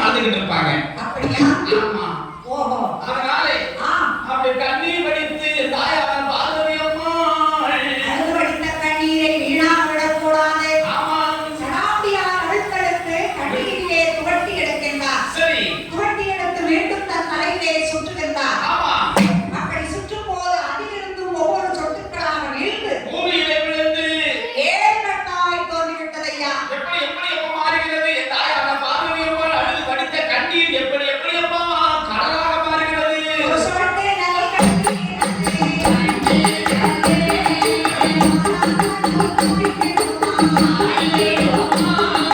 வாழ்ந்துகிட்டு இருப்பாங்க. அப்படியா? ஆமா. Thank you.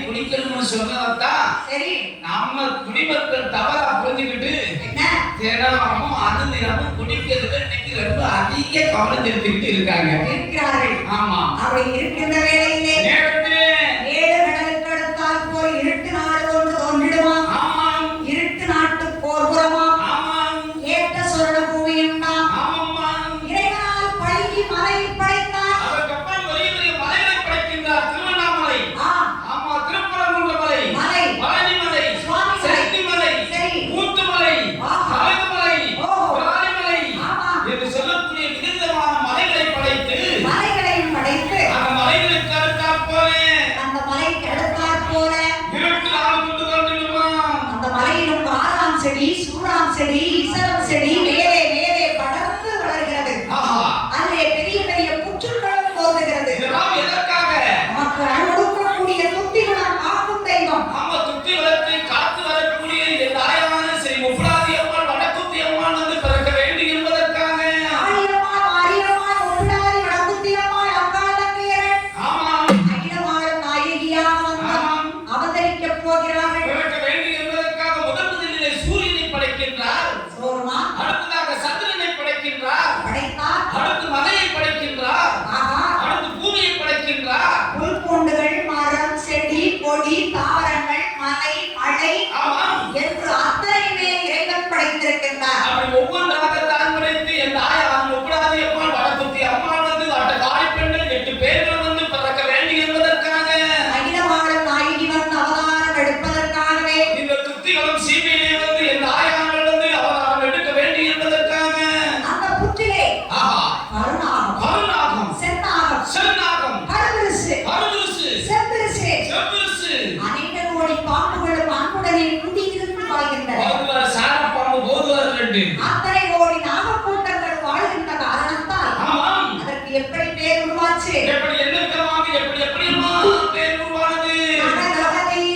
குடிக்கணும்னு சொன்னதான் சரி. நாம குடிமக்கள் தவறா புரிஞ்சுக்கிட்டு தேடாமும் அது தினமும் குடிக்கிறதுல இன்னைக்கு ரொம்ப அதிக கவனம் செலுத்திட்டு இருக்காங்க. இருக்கிறார்கள். ஆமா. அவை இருக்கின்ற வேலையிலே செடி ஈசரம் செடி உருவாச்சு எப்படி என்ன விதமாக எப்படி எப்படியம்மா பேர் உருவானது. மன்னவரும்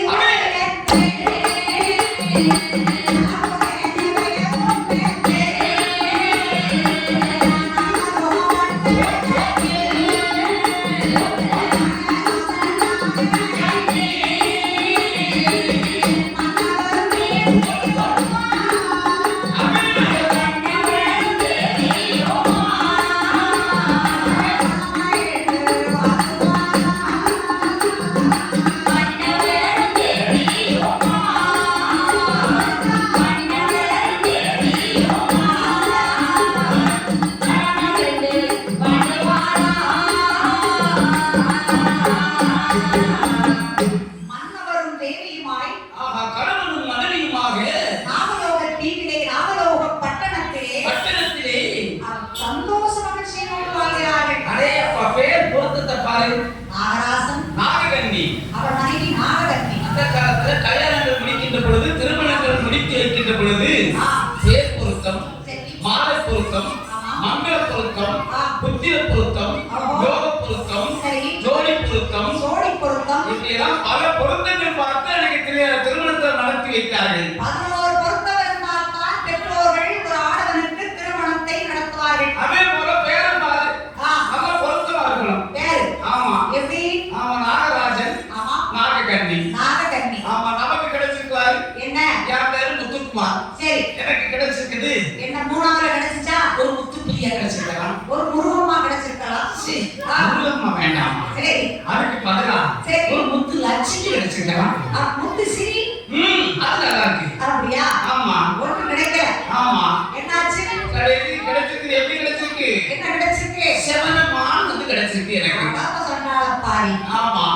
மகிழ்ச்சியோடு வாழ்கிறார்கள் அடே அப்பா பேர் பொருத்தத்தை பாரு நாகராசன் நாககன்னி அவர் மனைவி நாககன்னி அந்த காலத்துல கல்யாணங்கள் முடிக்கின்ற பொழுது திருமணங்கள் முடித்து வைக்கின்ற பொழுது பேர் பொருத்தம். மாலை பொருத்தம். மங்கள பொருத்தம். புத்திர பொருத்தம். யோக பொருத்தம். ஜோடி பொருத்தம் சோடி பொருத்தம் இப்படியெல்லாம் பல பொருத்தங்கள் பார்த்து எனக்கு திரு- திருமணத்தை நடத்தி வைத்தார்கள் பதினோரு பொருத்தம் இருந்தால்தான் பெற்றோர்கள் ஒரு ஆடவனுக்கு திருமணத்தை நடத்துவார்கள் அதே போல பேரன் பாரு ஆ, நல்ல பொருத்தமா இருக்கணும் வேறு ஆமா எப்படி ஆமா நாகராஜன் ஆமா நாககன்னி நாககன்னி ஆமா நமக்கு கிடைச்சிருக்காரு என்ன என் முத்துக்குமார் சரி எனக்கு கிடைச்சிருக்குது. என்ன மூணாவது கிடைச்சிச்சா? ஒரு முத்துப்பிரியா கிடைச்சிருக்கலாம். ஒரு முருகமா கிடைச்சிருக்கலாம். சீ, ஆ. முருகம்மா வேண்டாமா. சரி. அதுக்கு பதிலா சரி. ஒரு முத்து லட்சுமி கிடைச்சிருக்கலாம். முத்து சிரி ம் அது நல்லா இருக்கு அப்படியா? ஆமா. ஒன்று கிடைக்கல. ஆமா. என்னாச்சு? கிடைச்சி கிடைச்சிருக்கு எப்படி கிடைச்சிருக்கு? என்ன கிடைச்சிருக்கு? செவனமான் வந்து கிடைச்சிருக்கு எனக்கு. அதான் சொன்னால பாரி ஆமா.